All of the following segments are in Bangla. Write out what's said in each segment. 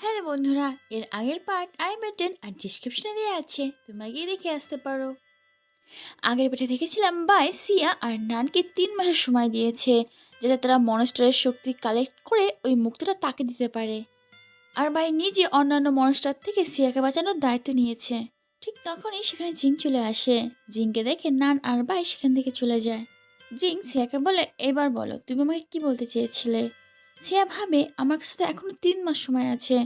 হ্যালো বন্ধুরা, এর আগের পার্ট আই বাটন আর ডিসক্রিপশনে দেওয়া আছে। তোমরা গিয়ে দেখে আসতে পারো। আগের পাঠে দেখেছিলাম বাই সিয়া আর নানকে তিন মাসের সময় দিয়েছে, যাতে তারা মনস্টারের শক্তি কালেক্ট করে ওই মুক্তটা তাকে দিতে পারে। আর বাই নিজে অন্যান্য মনস্টার থেকে সিয়াকে বাঁচানোর দায়িত্ব নিয়েছে। ঠিক তখনই সেখানে জিং চলে আসে। জিংকে দেখে নান আর বাই সেখান থেকে চলে যায়। জিং সিয়াকে বলে, এবার বলো, তুমি আমাকে কি বলতে চেয়েছিলে? সিয়া ভাবে আমার কাছে তো এখনও তিন মাস সময় আছে।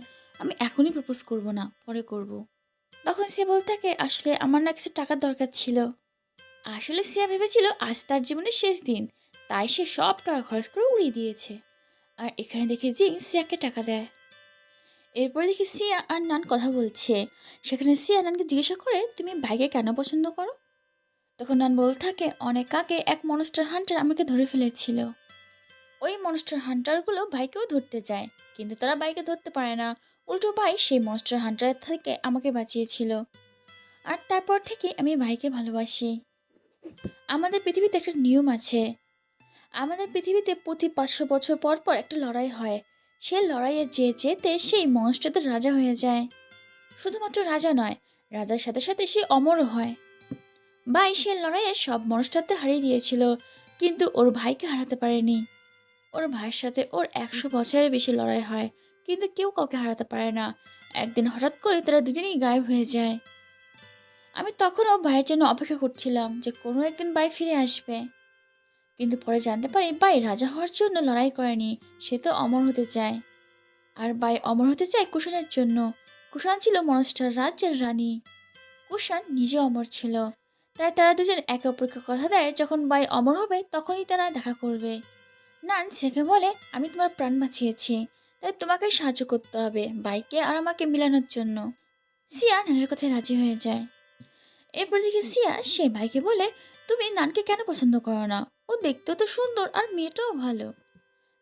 আমি এখনই প্রপোজ করব না, পরে করব। তখন সে বলতে থাকে আসলে আমার না কিছু টাকার দরকার ছিল। আসলে সিয়া ভেবেছিল আজ তার জীবনের শেষ দিন, তাই সে সব টাকা খরচ করে উড়িয়ে দিয়েছে। আর এখানে দেখে জিং সিয়াকে টাকা দেয়। এরপরে দেখি সিয়া আর নান কথা বলছে। সেখানে সিয়া নানকে জিজ্ঞাসা করে, তুমি ভাইকে কেন পছন্দ করো? তখন নান বলতে থাকে, অনেক আগে এক মনস্টার হান্টার আমাকে ধরে ফেলেছিল। ওই মনস্টার হান্টারগুলো ভাইকেও ধরতে যায় কিন্তু তারা বাইকে ধরতে পারে না। উল্টো ভাই সেই মনস্টার হান্টারের থেকে আমাকে বাঁচিয়েছিল। আর তারপর থেকে আমি ভাইকে ভালোবাসি। আমাদের পৃথিবীতে একটা নিয়ম আছে। আমাদের পৃথিবীতে প্রতি পাঁচশো বছর পর পর একটা লড়াই হয়। সে লড়াইয়ে যে যেতে সেই মনস্টারদের রাজা হয়ে যায়। শুধুমাত্র রাজা নয়, রাজার সাথে সাথে সে অমরও হয়। ভাই সে লড়াইয়ে সব মনস্টারদের হারিয়ে দিয়েছিল, কিন্তু ওর ভাইকে হারাতে পারেনি। ওর ভাইয়ের সাথে ওর একশো বছরের বেশি লড়াই হয়, কিন্তু কেউ কাউকে হারাতে পারে না। একদিন হঠাৎ করে তারা দুজনেই গায়েব হয়ে যায়। আমি তখনও ভাইয়ের জন্য অপেক্ষা করছিলাম যে কোনো একদিন বাই ফিরে আসবে। কিন্তু পরে জানতে পারি বাই রাজা হওয়ার জন্য লড়াই করেনি, সে তো অমর হতে চায়। আর বাই অমর হতে চায় কুষাণের জন্য। কুষাণ ছিল মনস্টার রাজ্যের রানী। কুষাণ নিজে অমর ছিল। তাই তারা দুজন একে অপরকে কথা দেয়, যখন বাই অমর হবে, তখনই তারা দেখা করবে। নান সেকে বলে, আমি তোমার প্রাণ বাঁচিয়েছি, তাই তোমাকে সাহায্য করতে হবে, বাইকে আর আমাকে মিলানোর জন্য। সিয়া নানের কথায় রাজি হয়ে যায়। এরপর দেখি সিয়া সে ভাইকে বলে, তুমি নানকে কেন পছন্দ করো না? ও দেখতেও তো সুন্দর আর মেয়েটাও ভালো।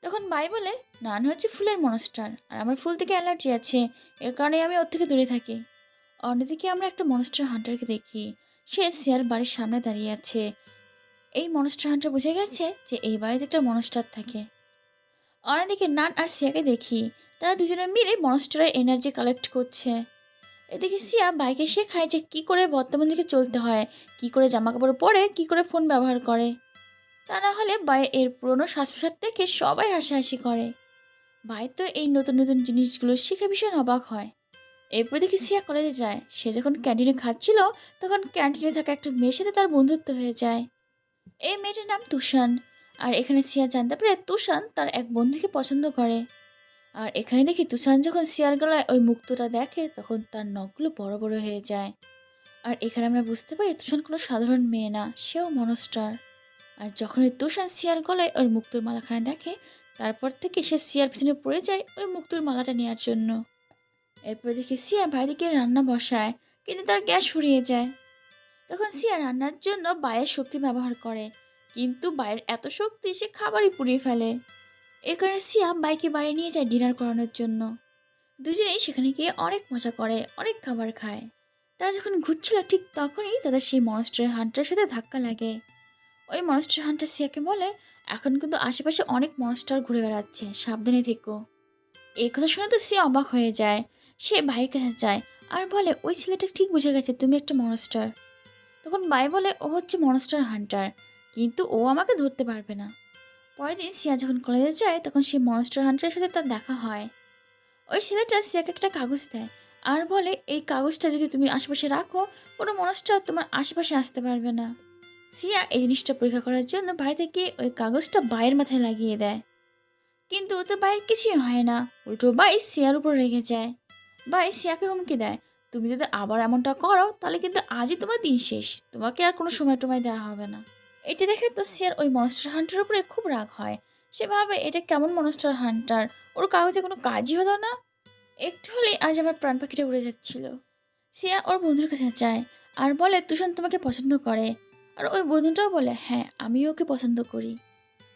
তখন ভাই বলে, নান হচ্ছে ফুলের মনস্টার, আর আমার ফুল থেকে অ্যালার্জি আছে, এর কারণে আমি ওর থেকে দূরে থাকি। অন্যদিকে আমরা একটা মনস্টার হান্টারকে দেখি, সে সিয়ার বাড়ির সামনে দাঁড়িয়ে আছে এই মনস্টার হান্টার বুঝে গেছে যে এই বাড়িতে একটা মনস্টার থাকে। অন্যদিকে নান আর সিয়াকে দেখি, তারা দুজনে মিলে মনস্টারের এনার্জি কালেক্ট করছে। এদিকে সিয়া বাইকে শেখায় যে কী করে বর্তমান দিকে চলতে হয়, কী করে জামা কাপড় পরে, কী করে ফোন ব্যবহার করে। তা না হলে বাই এর পুরনো শ্বাস প্রশ্বাস দেখে সবাই হাসাহাসি করে। বাই তো এই নতুন নতুন জিনিসগুলো শিখে ভীষণ অবাক হয়। এরপর দেখি সিয়া কলেজে যায়। সে যখন ক্যান্টিনে খাচ্ছিল, তখন ক্যান্টিনে থাকা একটা মেয়ের সাথে তার বন্ধুত্ব হয়ে যায়। এই মেয়েটার নাম তুষান। আর এখানে সিয়া জানতে পারে তুষান তার এক বন্ধুকে পছন্দ করে। আর এখানে দেখি তুষান যখন সিয়ার গলায় ওই মুক্তটা দেখে তখন তার নখগুলো বড় বড় হয়ে যায়। আর এখানে আমরা বুঝতে পারি তুষান কোনো সাধারণ মেয়ে না, সেও মনস্টার। আর যখন ওই তুষান সিয়ার গলায় ওই মুক্তোর মালাখানা দেখে, তারপর থেকে সে সিয়ার পিছনে পড়ে যায় ওই মুক্তোর মালাটা নেওয়ার জন্য। এরপর দেখি সিয়া বাইরে রান্না বসায়, কিন্তু তার গ্যাস ফুরিয়ে যায়। তখন সিয়া রান্নার জন্য বায়ের শক্তি ব্যবহার করে। কিন্তু বায়ের এত শক্তি, সে খাবারই পুড়িয়ে ফেলে। এ কারণে সিয়া বাইকে বাড়ি নিয়ে যায় ডিনার করানোর জন্য। দুজনেই সেখানে গিয়ে অনেক মজা করে, অনেক খাবার খায়। তারা যখন ঘুরছিল, ঠিক তখনই তাদের সেই মনস্টার হান্টারের সাথে ধাক্কা লাগে। ওই মনস্টার হান্টার সিয়াকে বলে, এখন কিন্তু আশেপাশে অনেক মনস্টার ঘুরে বেড়াচ্ছে, সাবধানে থেকো। এই কথা শুনে তো সিয়া অবাক হয়ে যায়। সে ভাইয়ের কাছে যায় আর বলে, ওই ছেলেটা ঠিক বুঝে গেছে, তুমি একটা মনস্টার। তখন বাই বলে, ও হচ্ছে মনস্টার হান্টার, কিন্তু ও আমাকে ধরতে পারবে না। পরের দিন সিয়া যখন কলেজে যায়, তখন সে মনস্টার হান্টারের সাথে তার দেখা হয়। ওই ছেলেটা সিয়াকে একটা কাগজ দেয় আর বলে, এই কাগজটা যদি তুমি আশেপাশে রাখো, কোনো মনস্টার তোমার আশেপাশে আসতে পারবে না। সিয়া এই জিনিসটা পরীক্ষা করার জন্য বাড়ি থেকে ওই কাগজটা বাইয়ের মাথায় লাগিয়ে দেয়। কিন্তু তো বাইরের কিছুই হয় না। উল্টো বাই সিয়ার উপর রেগে যায়। বাই সিয়াকে হুমকি দেয়। তুমি যদি আবার এমনটা করো, তাহলে কিন্তু আজই তোমার দিন শেষ। তোমাকে আর কোনো সময় টময় দেওয়া হবে না। এটা দেখে তো সিয়ার ওই মনস্টার হান্টারের উপরে খুব রাগ হয়। সে ভাবে, এটা কেমন মনস্টার হান্টার? ওর কাগজে কোনো কাজই হলো না? একটু হলেই আজ আমার প্রাণ পাখিটা উড়ে যাচ্ছিল। সিয়া ওর বন্ধুর কাছে যায় আর বলে তুষান তোমাকে পছন্দ করে? আর ওই বন্ধুটাও বলে হ্যাঁ আমিও ওকে পছন্দ করি।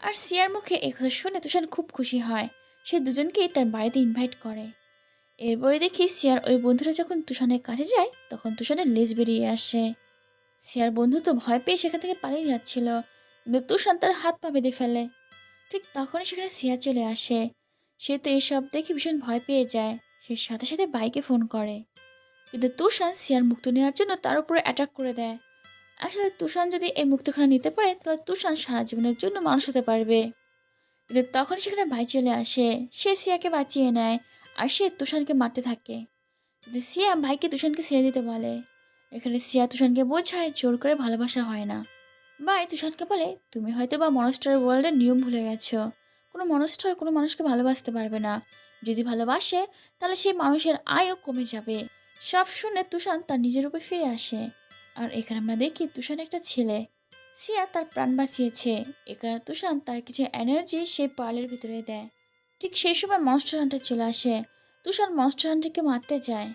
আর সিয়ার মুখে এ কথা শুনে তুষান খুব খুশি হয়। সে দুজনকেই তার বাড়িতে ইনভাইট করে। এরপরে দেখি সিয়ার ওই বন্ধুরা যখন তুষানের কাছে যায়, তখন তুষানের লেজ বেরিয়ে আসে। সিয়ার বন্ধু তো ভয় পেয়ে সেখান থেকে পালিয়ে যাচ্ছিল, কিন্তু তুষান তার হাত পা বেঁধে ফেলে। ঠিক তখনই সেখানে সিয়া চলে আসে। সে তো এসব দেখে ভীষণ ভয় পেয়ে যায়। সে সাথে সাথে বাইকে ফোন করে। কিন্তু তুষান সিয়ার মুক্ত নেওয়ার জন্য তার উপরে অ্যাটাক করে দেয়। আসলে তুষান যদি এই মুক্তখানা নিতে পারে, তাহলে তুষান সারা জীবনের জন্য মানুষ হতে পারবে। কিন্তু তখন সেখানে ভাই চলে আসে। সে সিয়াকে বাঁচিয়ে নেয়। আর সে তুষানকে মারতে থাকে। কিন্তু সিয়া ভাইকে তুষানকে ছেড়ে দিতে বলে। এখানে সিয়া তুষানকে বোঝায়, জোর করে ভালোবাসা হয় না। ভাই তুষানকে বলে, তুমি হয়তো বা মনস্টার ওয়ার্ল্ডের নিয়ম ভুলে গেছো। কোনো মনস্টার কোনো মানুষকে ভালোবাসতে পারবে না। যদি ভালোবাসে, তাহলে সেই মানুষের আয়ও কমে যাবে। সব শুনে তুষান তার নিজের উপর ফিরে আসে। আর এখানে আমরা দেখি তুষান একটা ছেলে। সিয়া তার প্রাণ বাঁচিয়েছে। এখানে তুষান তার কিছু এনার্জি সেই পার্লের ভিতরে দেয়। ঠিক সেই সময় মনস্টার হান্টার চলে আসে। তুষান মনস্টার হান্টারকে মারতে যায়।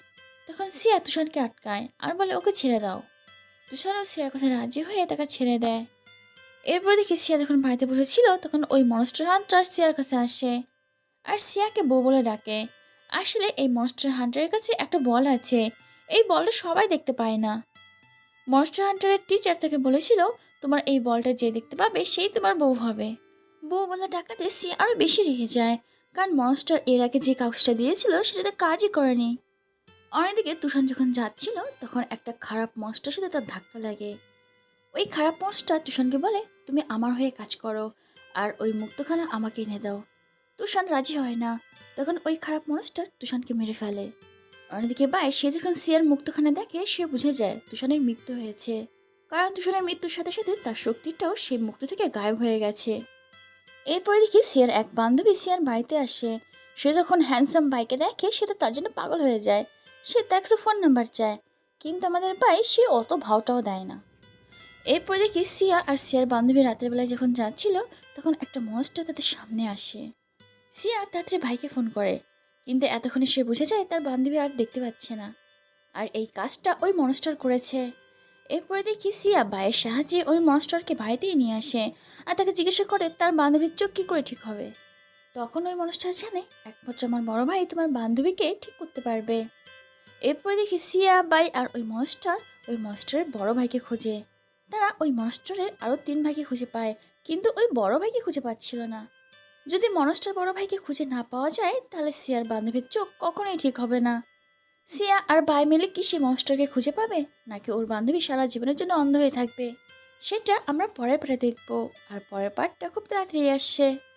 তখন সিয়া তুষানকে আটকায় আর বলে, ওকে ছেড়ে দাও। তুষারও সিয়ার কথা রাজি হয়ে তাকে ছেড়ে দেয়। এরপর দেখি সিয়া যখন বাড়িতে বসেছিল, তখন ওই মনস্টার হান্টার সিয়ার কাছে আসে। আর সিয়াকে বউ বলে ডাকে। আসলে এই মনস্টার হান্টারের কাছে একটা বল আছে। এই বলটা সবাই দেখতে পায় না। মনস্টার হান্টারের টিচার তাকে বলেছিল, তোমার এই বলটা যে দেখতে পাবে, সেই তোমার বউ হবে। বউ বলে ডাকাতে সিয়া আরও বেশি রেগে যায়। কারণ মনস্টার এর আগে যে কাগজটা দিয়েছিল, সেটাতে কাজই করেনি। অন্যদিকে তুষান যখন যাচ্ছিল, তখন একটা খারাপ মনস্টার সাথে তার ধাক্কা লাগে। ওই খারাপ মনস্টার তুষানকে বলে, তুমি আমার হয়ে কাজ করো, আর ওই মুক্তখানা আমাকে এনে দাও। তুষান রাজি হয় না। তখন ওই খারাপ মানুষটা তুষানকে মেরে ফেলে। অন্যদিকে বাই, সে যখন সিয়ার মুক্তখানা দেখে, সে বুঝে যায় তুষানের মৃত্যু হয়েছে। কারণ তুষানের মৃত্যুর সাথে সাথে তার শক্তিটাও সেই মুক্ত থেকে গায়েব হয়ে গেছে। এরপরে দেখি সিয়ার এক বান্ধবী সিয়ার বাড়িতে আসে। সে যখন হ্যান্ডসাম বাইকে দেখে, সে তো তার জন্য পাগল হয়ে যায়। সে তার কাছে ফোন নাম্বার চায়, কিন্তু আমাদের বাই সে অত ভাওটাও দেয় না। এরপর দেখি সিয়া আর সিয়ার বান্ধবী রাতের বেলায় যখন যাচ্ছিল, তখন একটা মনস্টার তাদের সামনে আসে। সিয়া তাড়াতাড়ি ভাইকে ফোন করে, কিন্তু এতক্ষণে সে বুঝে যায় তার বান্ধবী আর দেখতে পাচ্ছে না। আর এই কাজটা ওই মনস্টার করেছে। এরপরে দেখি সিয়া ভাইয়ের সাহায্যে ওই মনস্টারকে বাড়িতেই নিয়ে আসে আর তাকে জিজ্ঞাসা করে, তার বান্ধবীর চোখ কী করে ঠিক হবে? তখন ওই মনস্টার জানে, একমাত্র আমার বড় ভাই তোমার বান্ধবীকে ঠিক করতে পারবে। এরপরে দেখি সিয়া বাই আর ওই মনস্টার ওই মনস্টারের বড় ভাইকে খোঁজে। তারা ওই মনস্টারের আরও তিন ভাইকে খুঁজে পায়, কিন্তু ওই বড় ভাইকে খুঁজে পাচ্ছিল না। যদি মনস্টার বড় ভাইকে খুঁজে না পাওয়া যায়, তাহলে সিয়ার বান্ধবীর চোখ কখনোই ঠিক হবে না। সিয়া আর বাই মিলে কি সে মনস্টারকে খুঁজে পাবে? নাকি ওর বান্ধবী সারা জীবনের জন্য অন্ধ হয়ে থাকবে? সেটা আমরা পরের পারে দেখব। আর পরের পার্টটা খুব তাড়াতাড়ি আসছে।